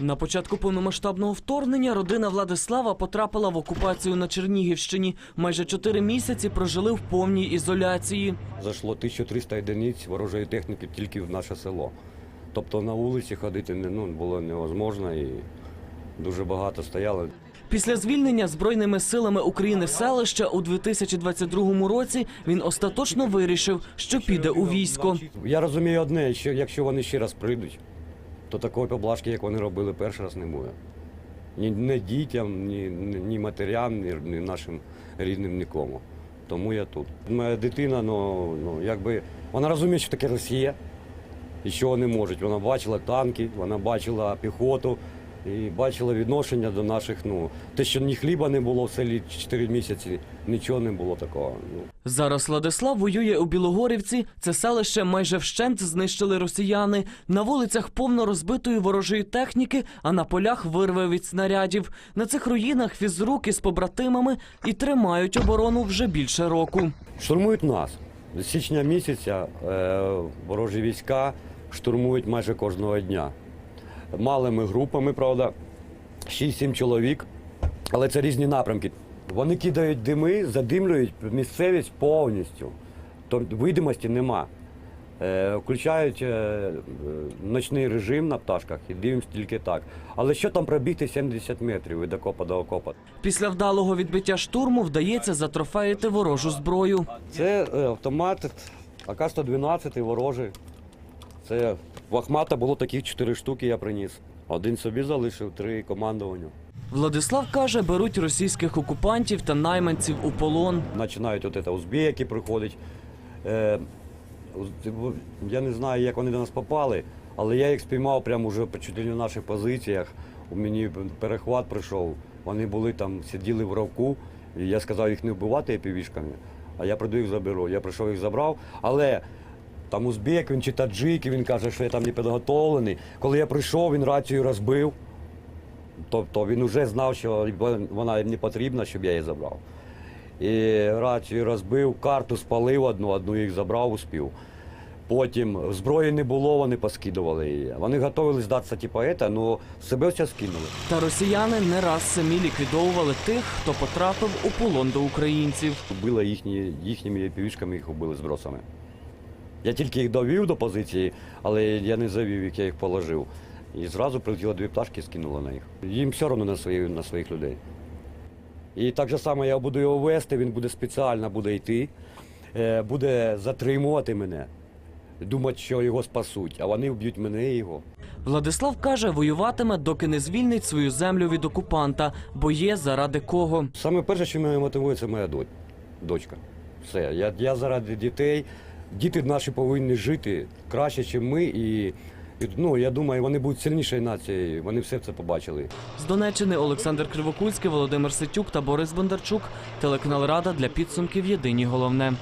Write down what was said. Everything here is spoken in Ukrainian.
На початку повномасштабного вторгнення родина Владислава потрапила в окупацію на Чернігівщині. Майже чотири місяці прожили в повній ізоляції. Зайшло 1300 одиниць ворожої техніки тільки в наше село. Тобто на вулиці ходити не- ну, було невозможно і дуже багато стояли. Після звільнення збройними силами України селища у 2022 році він остаточно вирішив, що піде у військо. Я розумію одне, що якщо вони ще раз прийдуть, то такої поблажки, як вони робили перший раз, не буде. Ні, ні дітям, ні, ні матерям, ні нашим рідним нікому. Тому я тут. Моя дитина, ну, ну якби вона розуміє, що таке Росія і що вони можуть. Вона бачила танки, вона бачила піхоту і бачила відношення до наших. Ну, те, що ні хліба не було в селі 4 місяці, нічого не було такого. Ну, Зараз Владислав воює у Білогорівці. Це селище майже вщент знищили росіяни. На вулицях повно розбитої ворожої техніки, а на полях вирви від снарядів. На цих руїнах фізруки з побратимами і тримають оборону вже більше року. Штурмують нас. З січня місяця е, ворожі війська штурмують майже кожного дня. Малими групами, правда, 6-7 чоловік, але це різні напрямки. Вони кидають дими, задимлюють місцевість повністю. Тобто видимості нема. Е, включають е, ночний режим на пташках і дивимося тільки так. Але що там пробігти 70 метрів від окопа до окопа? Після вдалого відбиття штурму вдається затрофеїти ворожу зброю. Це е, автомат АК-112 ворожий. Це в Ахмата було таких чотири штуки, я приніс. Один собі залишив, три командуванню. Владислав каже, беруть російських окупантів та найманців у полон. Починають от це узбеки приходять. Е, я не знаю, як вони до нас попали, але я їх спіймав прямо вже по на наших позиціях. У мені перехват прийшов. Вони були там, сиділи в ровку, і я сказав їх не вбивати півішками, а я прийду їх заберу. Я прийшов їх забрав, але там узбек, він чи таджик, і він каже, що я там не підготовлений. Коли я прийшов, він рацію розбив. Тобто він вже знав, що вона їм не потрібна, щоб я її забрав. І рацію розбив, карту спалив одну, одну їх забрав, успів. Потім зброї не було, вони поскидували її. Вони готували здатися, типу, ета, але себе все скинули. Та росіяни не раз самі ліквідовували тих, хто потрапив у полон до українців. Вбили їхні, їхніми півішками, їх вбили збросами. Я тільки їх довів до позиції, але я не завів, як я їх положив. І зразу прилетіло дві пташки, скинуло на їх. Їм все одно на, свої, на своїх людей. І так же само я буду його вести, він буде спеціально буде йти, е, буде затримувати мене, думати, що його спасуть, а вони вб'ють мене і його. Владислав каже, воюватиме, доки не звільнить свою землю від окупанта, бо є заради кого. Саме перше, що мене мотивує, це моя дочка. Все. Я, я заради дітей. Діти наші повинні жити краще, ніж ми. І, ну, я думаю, вони будуть сильнішою нацією. Вони все це побачили. З Донеччини Олександр Кривокульський, Володимир Ситюк та Борис Бондарчук. Телеканал Рада для підсумків Єдині головне.